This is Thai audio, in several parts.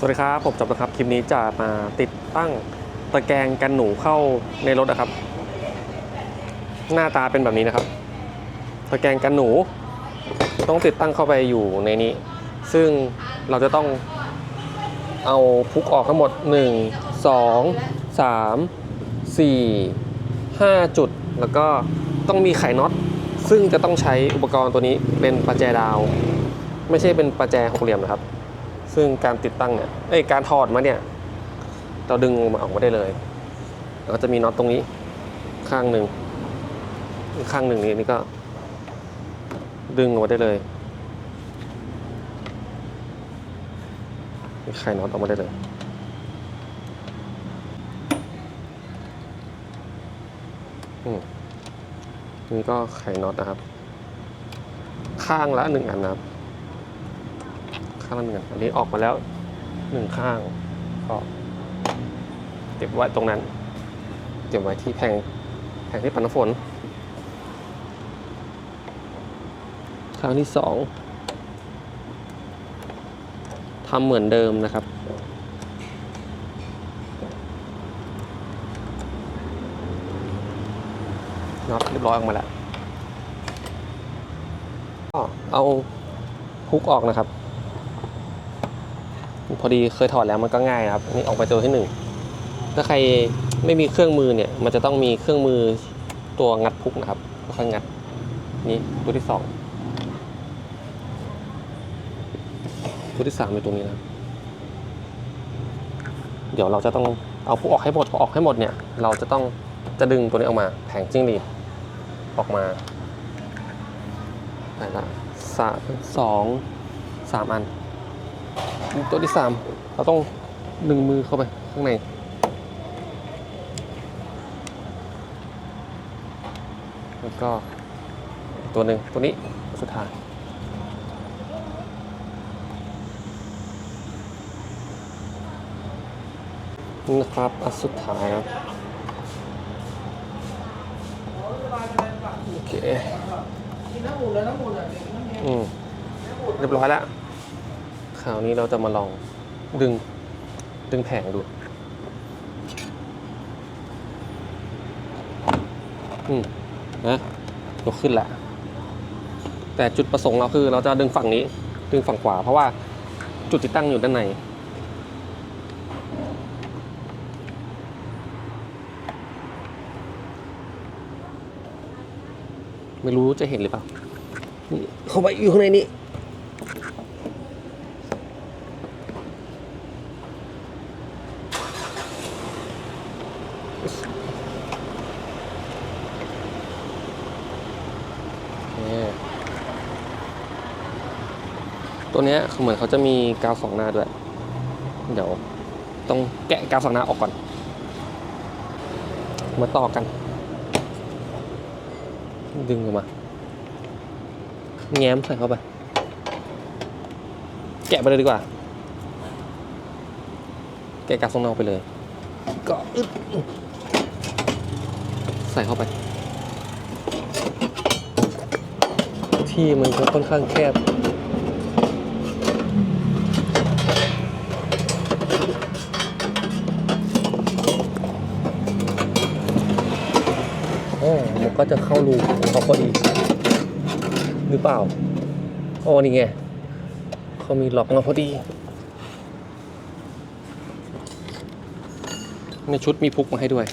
สวัสดีครับ ผมจบนะครับ คลิปนี้จะมาติดตั้งตะแกรงกันหนูเข้าในรถนะครับ หน้าตาเป็นแบบนี้นะครับ ตะแกรงกันหนู ต้องติดตั้งเข้าไปอยู่ในนี้ ซึ่งเราจะต้องเอาพุกออกทั้งหมด 1 2 3 4 5 จุด แล้วก็ต้องมีไขน็อต ซึ่งจะต้องใช้อุปกรณ์ตัวนี้เป็นประแจดาว ไม่ใช่เป็นประแจหกเหลี่ยมนะครับ ซึ่งการติดตั้งเนี่ยเอ้ยการถอดมาเนี่ย เราดึงมาออกมาได้เลยแล้วก็จะมีน็อตตรงนี้ ข้างหนึ่งข้างหนึ่งนี้นี่ก็ ดึงออกมาได้เลยนี่ไขน็อตออกมาได้เลยอืมนี่ก็ไขน็อตนะครับ ข้างละหนึ่งอันนะครับ ข้างละหนึ่งอันนนี้ออกมาแล้วหนึ่งข้างก็เก็บไว้ตรงนั้นเก็บไว้ที่แผงแผงที่ปันน้ำฝน ข้างที่สองทำเหมือนเดิมนะครับน็อตเรียบร้อยออกมาแล้วก็เอาฮุกออกนะครับ พอดีเคยถอดแล้วมันก็ง่ายครับนี่ออกไปตัวที่หนึ่งถ้าใครไม่มีเครื่องมือเนี่ย มันจะต้องมีเครื่องมือตัวงัดพุกนะครับค่อยงัดนี่ตัวที่สองตัวที่สามเป็นตัวนี้นะเดี๋ยวเราจะต้องเอาพุกออกให้หมดพอออกให้หมดเนี่ย เราจะต้องจะดึงตัวนี้ออกมาแผงจิ้งหรีดออกมาไปละสามสองสามอัน ตัวที่สามเราต้องดึงมือเข้าไปข้างในแล้วก็ตัวหนึ่งตัวนี้สุดท้ายนี่นะครับอันสุดท้ายครับโอเคอืมเรียบร้อยแล้ว คราวนี้เราจะมาลองดึงดึงแผงดูอืมนะยกขึ้นแหละ แต่จุดประสงค์เราคือ เราจะดึงฝั่งนี้ ดึงฝั่งขวา เพราะว่าจุดที่ตั้งอยู่ด้านในไม่รู้จะเห็นหรือเปล่านี่เข้าไปอยู่ข้างในนี้นี่ ตัวเนี้ยเหมือนเขาจะมีกาวสองหน้าด้วย เดี๋ยวต้องแกะกาวสองหน้าออกก่อน มาต่อกัน ดึงออกมา แง้มใส่เข้าไป แกะไปเลยดีกว่า แกะกาวสองหน้าอกไปเลย ก็อึดใส่เข้าไป ที่มันก็ค่อนข้างแคบ โอ้มันก็จะเข้ารูของเขาพอดี หรือเปล่าโอ้นี่ไงเขามีล็อกมาพอดี ในชุดมีพุกมาให้ด้วย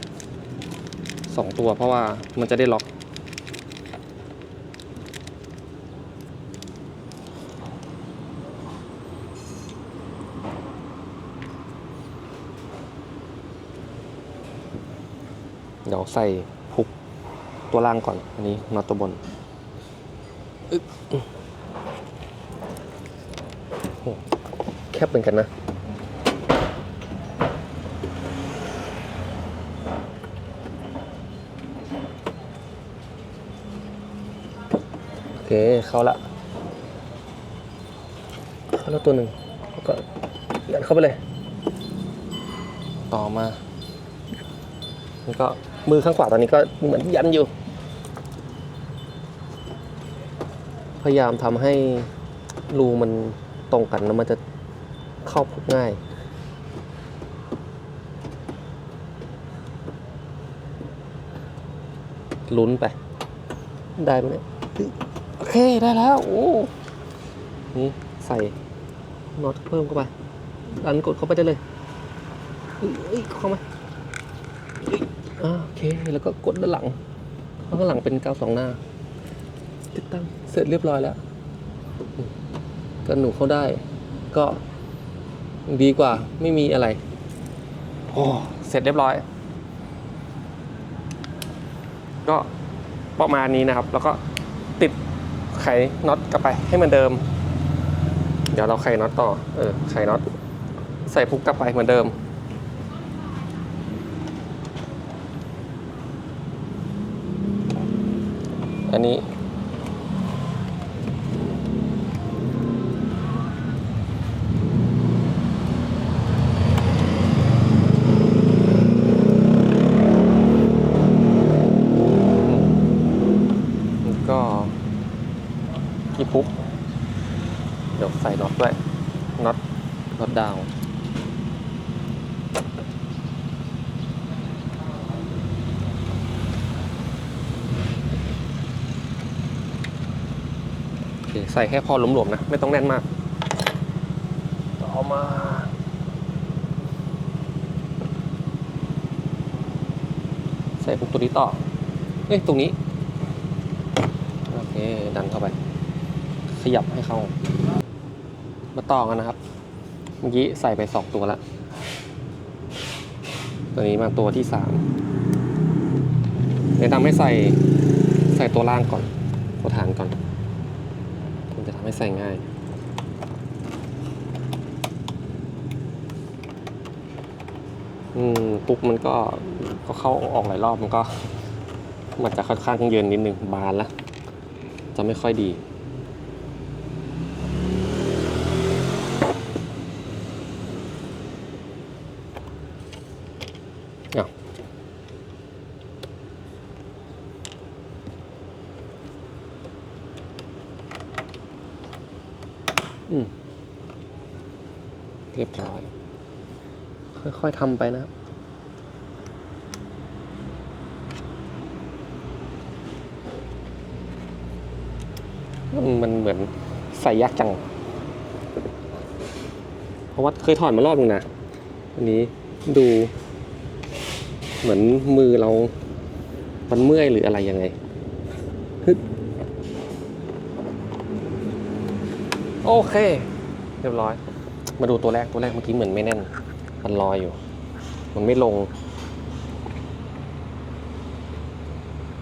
สองตัวเพราะว่ามันจะได้ล็อก เดี๋ยวใส่ ตัวล่างก่อน อันนี้น็อตตัวบนแคบเหมือนกันนะโอเค เข้าละเข้าแล้วตัวหนึ่งแล้วก็ยัดเข้าไปเลย ต่อมานี่ก็มือข้างขวาตอนนี้ก็เหมือนยันอยู่ พยายามทำให้รูมันตรงกันแล้วมันจะเข้าง่ายลุ้นไป ได้ไหมโอเค ได้แล้ว โอ้นี่ใส่น็อตเพิ่มเข้าไปดันกดเข้าไปได้เลยเอ้ยเข้ามาโอเค แล้วก็กดด้านหลัง ข้างหลังเป็นกาวสองหน้า ติดตั้งเสร็จเรียบร้อยแล้วก็หนูเข้าได้ ก็ดีกว่าไม่มีอะไรโอ้เสร็จเรียบร้อย ก็ประมาณนี้นะครับ แล้วก็ติดไขน็อตกลับไปให้มือนเดิม เดี๋ยวเราไขน็อตต่อ เออไขน็อตใส่พุกกลับไปเหมือนเดิม อันนี้ แล้วก็กี่พุก เดี๋ยวใส่น็อตด้วยน็อตน็อต ดาวใส่แค่พอหลวมๆนะ ไม่ต้องแน่นมาก ต่อมาใส่พุกตัวนี้ต่อ เอ้ย ตรงนี้ โอเค ดันเข้าไป ขยับให้เข้า มาต่อกันนะครับ มื่อกี้ใส่ไปสองตัวแล้วตัวนี้มาตัวที่สามแนะนำให้ใส่ใส่ตัวล่างก่อน ตัวฐานก่อน มันจะทำให้ใส่ง่าย อืมปุ๊บมันก็ก็เข้าออกหลายรอบมันก็ มันจะค่อนข้างเยินนิดนึงบานแล้วจะไม่ค่อยดี เรียบร้อย ค่อยๆทำไปนะครับมันมันเหมือนใส่ยากจัง เพราะว่าเคยถอดมารอบนึงนะอันนี้ดู เหมือนมือเรา มันเมื่อยหรืออะไรยังไง โอเค เรียบร้อย มาดูตัวแรกตัวแรกเมื่อกี้เหมือนไม่แน่น มันลอยอยู่ มันไม่ลง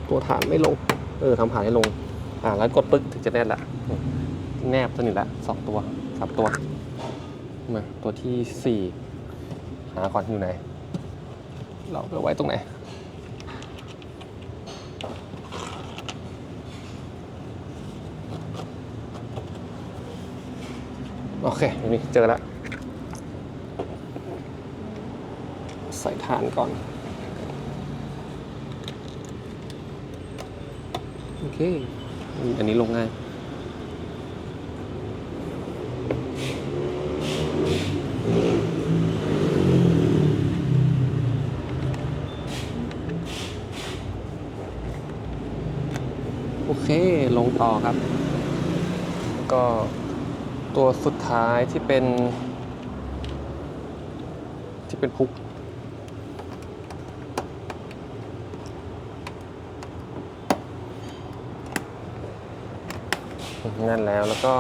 ตัวฐานไม่ลง เออทำฐานให้ลง อ่าแล้วกดปึ๊กถึงจะแน่นละ แนบสนิทละสองตัวสามตัว มาตัวที่สี่หาก่อนอยู่ไหน เราไปไว้ตรงไหน โอเคนี่เจอแล้ว ใส่ฐานก่อน โอเค อันนี้ลงง่ายโอเค ลงต่อครับ ก็ ตัวสุดท้ายที่เป็น ที่เป็นพุกนั่นแล้วแล้วก็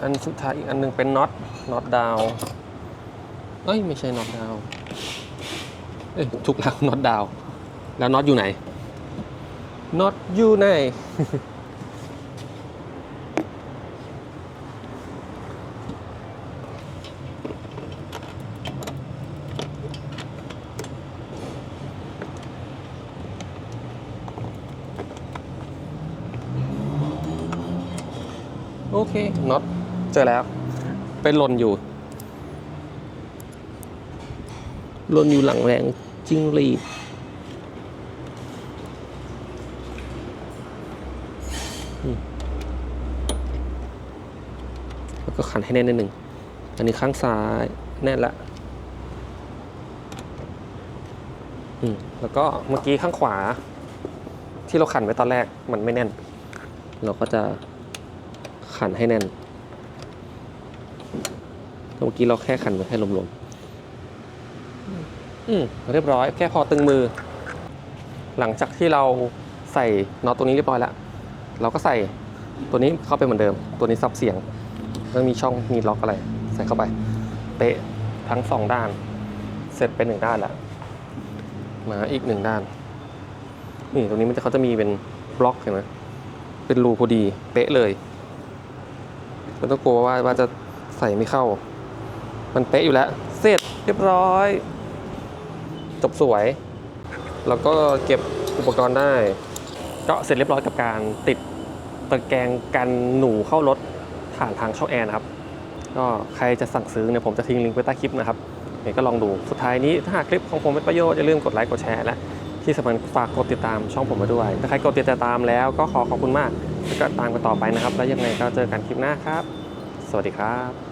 อันสุดท้ายอีกอันหนึงเป็นน็อตน็อตดาวเอ้ยไม่ใช่น็อตดาวเอ้ยถูกแล้วน็อตดาว แล้วน็อตอยู่ไหนน็อตอยู่ไหน เคน็อตเจอแล้ว เป็นหล่นอยู่หล่นอยู่หลังแรงจิ้งรีดแล้วก็ขันให้แน่นนิดหนึ่งอันนี้ข้างซ้ายแน่นละอืมแล้วก็เมื่อกี้ข้างขวาที่เราขันไว้ตอนแรกมันไม่แน่น เราก็จะ ขันให้แน่น เมื่อกี้เราแค่ขันไว้แค่ลวมๆ อืมเรียบร้อยแค่พอตึงมือ หลังจากที่เราใส่น็อตตัวนี้เรียบร้อยแล้ว เราก็ใส่ตัวนี้เข้าไปเหมือนเดิม ตัวนี้ซับเสียงแล้วมีช่องมีล็อกอะไร ใส่เข้าไปเป๊ะทั้งสองด้าน เสร็จไปหนึ่งด้านแล้วมาอีกหนึ่งด้าน นี่ตรงนี้มันจะเขาจะมีเป็นบล็อกเห็นไหมเป็นรูพอดี เป๊ะเลย ไม่ต้องกลัวว่าว่าจะใส่ไม่เข้า มันเป๊ะอยู่แล้ว เสร็จเรียบร้อย จบสวย แล้วก็เก็บอุปกรณ์ได้ ก็เสร็จเรียบร้อยกับการติดตะแกรงกันหนูเข้ารถผ่านทางช่องแอร์นะครับ ก็ใครจะสั่งซื้อเนี่ยผมจะทิ้งลิงก์ไว้ใต้คลิปนะครับเดี๋ยวก็ลองดู สุดท้ายนี้ถ้าหากคลิปของผมเป็นประโยชน์อย่าลืมกดไลค์กดแชร์และที่สำคัญฝากกดติดตามช่องผมมาด้วย ถ้าใครกดติดตามแล้วก็ขอขอบคุณมาก แล้วก็ตามกันต่อไปนะครับ แล้วยังไงก็เจอกันคลิปหน้าครับ สวัสดีครับ